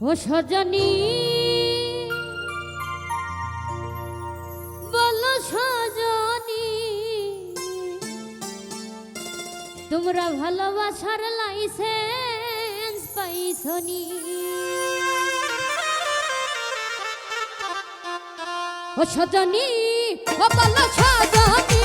ও সজনী বল সজনী তোমরা ভালোবাসার লাইসেন্স পাইছনি? ও সজনী ও বল সজনী।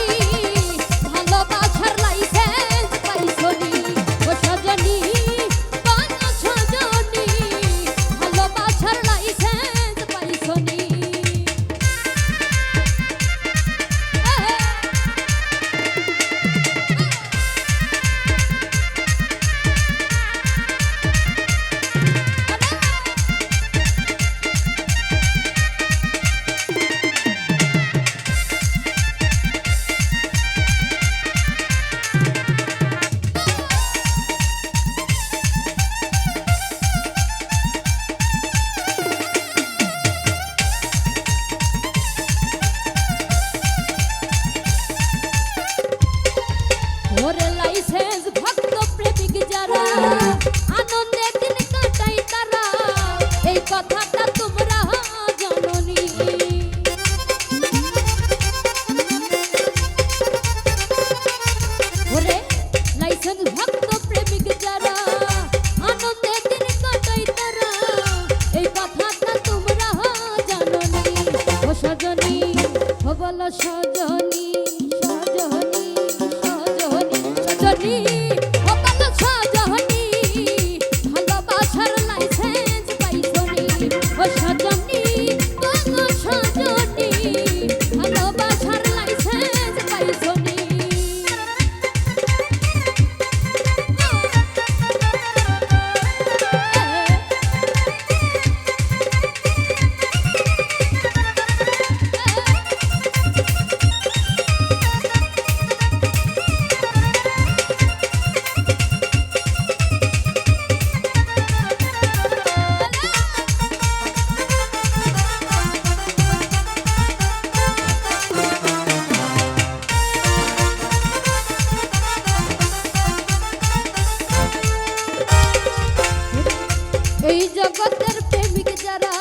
সাজা এই জগতের প্রেমিক যারা